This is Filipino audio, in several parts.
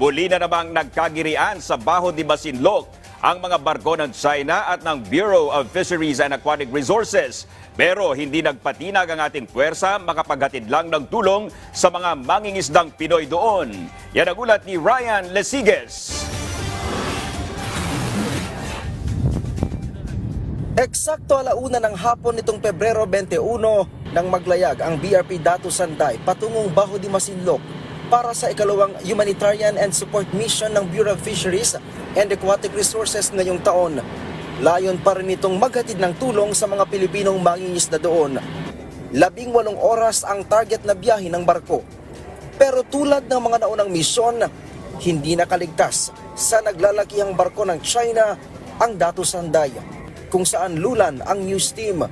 Muli na namang nagkagirian sa Baho de Masinloc ang mga barko ng China at ng Bureau of Fisheries and Aquatic Resources. Pero hindi nagpatinag ang ating puwersa makapaghatid lang ng tulong sa mga mangingisdang Pinoy doon. Yan ang ulat ni Ryan Lesiges. Eksakto alauna ng hapon nitong Pebrero 21 nang maglayag ang BRP Datu Sanday patungong Baho de Masinloc para sa ikalawang humanitarian and support mission ng Bureau of Fisheries and Aquatic Resources ngayong taon. Layon pa rin itong maghatid ng tulong sa mga Pilipinong mangingisda doon. Labing walong oras ang target na biyahe ng barko. Pero tulad ng mga naunang misyon, hindi nakaligtas sa naglalakihang barko ng China ang Datu Sanday kung saan lulan ang news team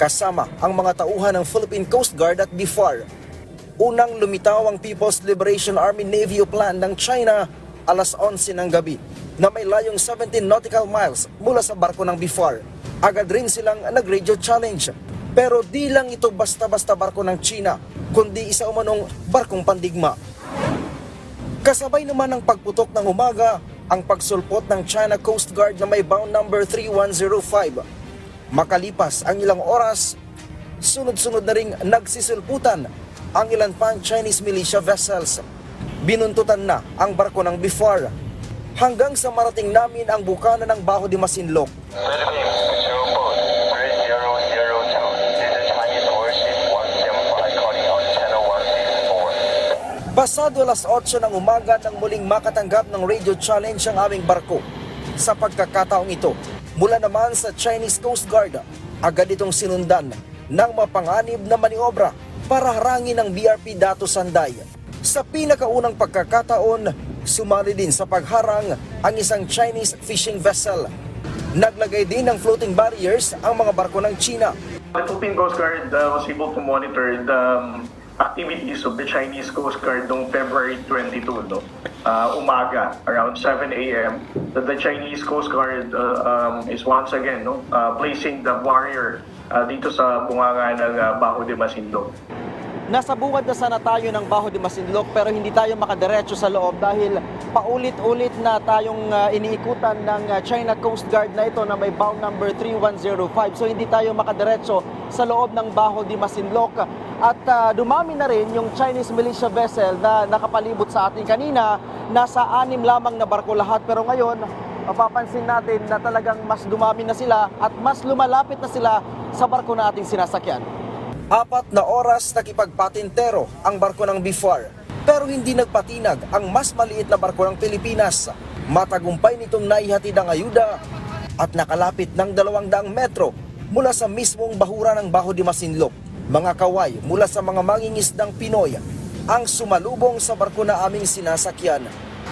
kasama ang mga tauhan ng Philippine Coast Guard at BIFAR. Unang lumitaw ang People's Liberation Army Navy Plan ng China alas 11 ng gabi na may layong 17 nautical miles mula sa barko ng BIFAR. Agad rin silang nag-radio challenge. Pero di lang ito basta-basta barko ng China, kundi isa umanong barkong pandigma. Kasabay naman ng pagputok ng umaga, ang pagsulpot ng China Coast Guard na may bound number 3105. Makalipas ang ilang oras, sunod-sunod na ring nagsisulputan ang ilan pang Chinese militia vessels. Binuntutan na ang barko ng BIFAR hanggang sa marating namin ang bukana ng Baho de Masinloc. Philippines Patrol Boat 3002. This is Chinese Warship 175 calling on Channel 164. Pasado alas 8 ng umaga nang muling makatanggap ng radio challenge ang aming barko. Sa pagkakataong ito, mula naman sa Chinese Coast Guard, agad itong sinundan ng mapanganib na maniobra para harangin ang BRP Dato Sanday. Sa pinakaunang pagkakataon, sumali din sa pagharang ang isang Chinese fishing vessel. Naglagay din ng floating barriers ang mga barko ng China The Philippine Coast Guard uh, was able to monitor the um, activities of the Chinese Coast Guard noong February 22, no? Uh, umaga, around 7 a.m. That the Chinese Coast Guard uh, um, is once again no, uh, placing the warrior uh, dito sa bunganga ng uh, Baho de Masinloc. Nasa bungad na sana tayo ng Baho de Masinloc pero hindi tayo makadiretso sa loob dahil paulit-ulit na tayong uh, iniikutan ng China Coast Guard na ito na may bound number 3105. So hindi tayo makadiretso sa loob ng Baho de Masinloc. At uh, dumami na rin yung Chinese militia vessel na nakapalibot sa atin kanina. Nasa anim lamang na barko lahat pero ngayon mapapansin natin na talagang mas dumami na sila at mas lumalapit na sila sa barko na ating sinasakyan. Apat na oras nakipagpatintero ang barko ng BIFAR pero hindi nagpatinag ang mas maliit na barko ng Pilipinas. Matagumpay nitong naihatid ang ayuda at nakalapit ng 200 metro mula sa mismong bahura ng Baho de Masinloc. Mga kaway mula sa mga mangingisdang Pinoy ang sumalubong sa barko na aming sinasakyan.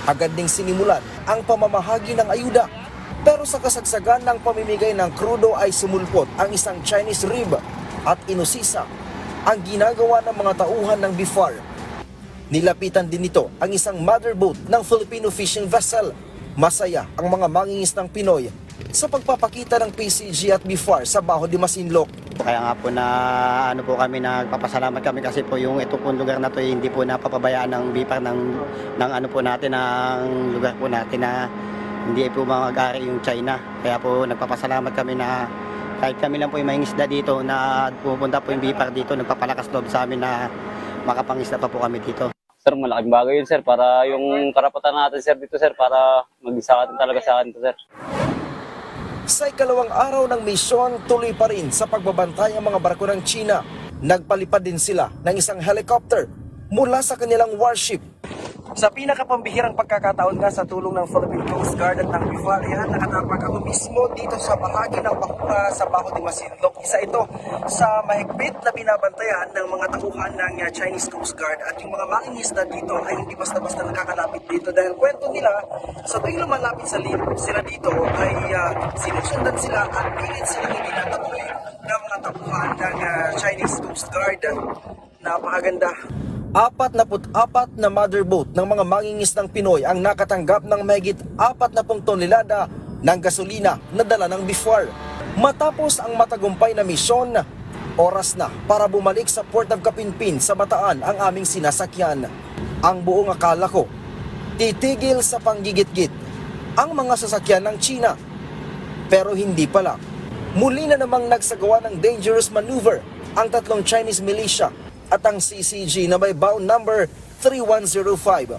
Agad ding sinimulan ang pamamahagi ng ayuda pero sa kasagsagan ng pamimigay ng krudo ay sumulpot ang isang Chinese rib at inusisa ang ginagawa ng mga tauhan ng BIFAR. Nilapitan din nito ang isang mother boat ng Filipino fishing vessel. Masaya ang mga mangingisdang Pinoy sa pagpapakita ng PCG at BIFAR sa Baho de Masinloc. Kaya nga po na ano po kami nagpapasalamat kami kasi po yung ito pong lugar na to eh, hindi po napapabayaan ng BIPAR ng ng ano po natin ng lugar po natin na hindi po mag-ari yung China. Kaya po nagpapasalamat kami na kahit kami lang po yung mangingisda dito na pupunta po yung BIPAR dito nagpapalakas loob sa amin na makapangisda pa po kami dito. Sir, malaking bagay yun, sir, para yung karapatan natin, sir, dito, sir, para mag-isa ka talaga sa akin to, sir. Sa ikalawang araw ng misyon, tuloy pa rin sa pagbabantay ang mga barko ng China. Nagpalipad din sila ng isang helicopter mula sa kanilang warship. Sa pinakapambihirang pagkakataon nga sa tulong ng Philippine Coast Guard at ng BIFAR, nakatapag ako mismo dito sa bahagi ng Bahura sa Baho de Masinloc. Isa ito sa mahigpit na binabantayan ng mga tauhan ng uh, Chinese Coast Guard at yung mga mangingisda dito ay hindi basta-basta nakakalapit dito dahil kwento nila sa tuwing lumalapit sa lip sila dito ay uh, sinusundan sila at pilit silang hindi natatuloy ng mga tauhan ng uh, Chinese Coast Guard. Napakaganda. Apat na apat na mother boat ng mga mangingisdang Pinoy ang nakatanggap ng mahigit apat na tonelada ng gasolina na dala ng BIFAR. Matapos ang matagumpay na misyon, oras na para bumalik sa Port of Kapinpin sa Bataan ang aming sinasakyan. Ang buong akala ko, titigil sa panggigit-git ang mga sasakyan ng China. Pero hindi pala. Muli na namang nagsagawa ng dangerous maneuver ang tatlong Chinese militia at ang CCG na may bound number 3105.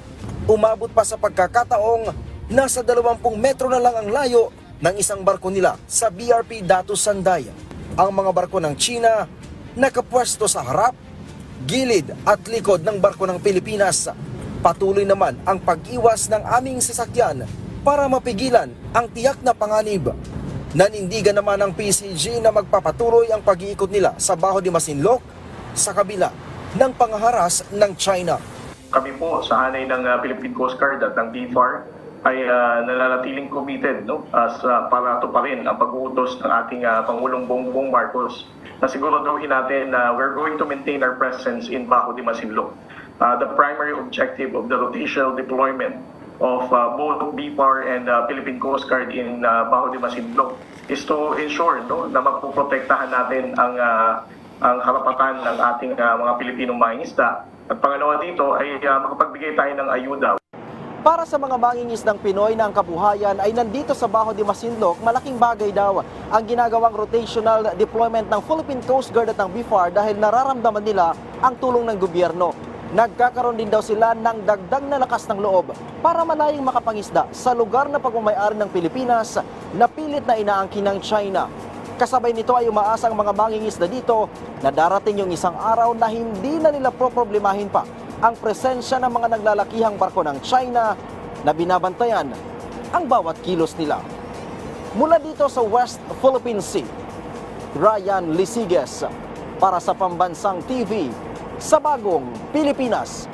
Umabot pa sa pagkakataong nasa 20 metro na lang ang layo ng isang barko nila sa BRP Datu Sanday. Ang mga barko ng China nakapwesto sa harap, gilid at likod ng barko ng Pilipinas. Patuloy naman ang pag-iwas ng aming sasakyan para mapigilan ang tiyak na panganib. Nanindigan naman ng PCG na magpapatuloy ang pag-iikot nila sa Baho de Masinloc sa kabila ng pangaharas ng China. kami po sa hanay ng uh, Philippine Coast Guard at ng BFAR ay uh, nananatiling committed no as uh, para tuparin ang pag-uutos ng ating uh, Pangulong Bongbong Marcos na siguraduhin natin na we're going to maintain our presence in Bajo de Masinloc. Uh, the primary objective of the rotational deployment of uh, both BFAR and uh, Philippine Coast Guard in uh, Bajo de Masinloc is to ensure no na mapoprotektahan natin ang uh, ang karapatan ng ating uh, mga Pilipinong mangingisda at pangalawa dito ay uh, makapagbigay tayo ng ayuda Para sa mga mangingisdang Pinoy na ang kabuhayan ay nandito sa Baho de Masinloc, malaking bagay daw ang ginagawang rotational deployment ng Philippine Coast Guard at ng BFAR dahil nararamdaman nila ang tulong ng gobyerno. Nagkakaroon din daw sila ng dagdag na lakas ng loob para manayang makapangisda sa lugar na pagmamayari ng Pilipinas na pilit na inaangkin ng China. Kasabay nito ay umaasa ang mga mangingisda dito na darating yung isang araw na hindi na nila poproblemahin pa ang presensya ng mga naglalakihang barko ng China na binabantayan ang bawat kilos nila. Mula dito sa West Philippine Sea, Ryan Lisiges para sa Pambansang TV sa Bagong Pilipinas.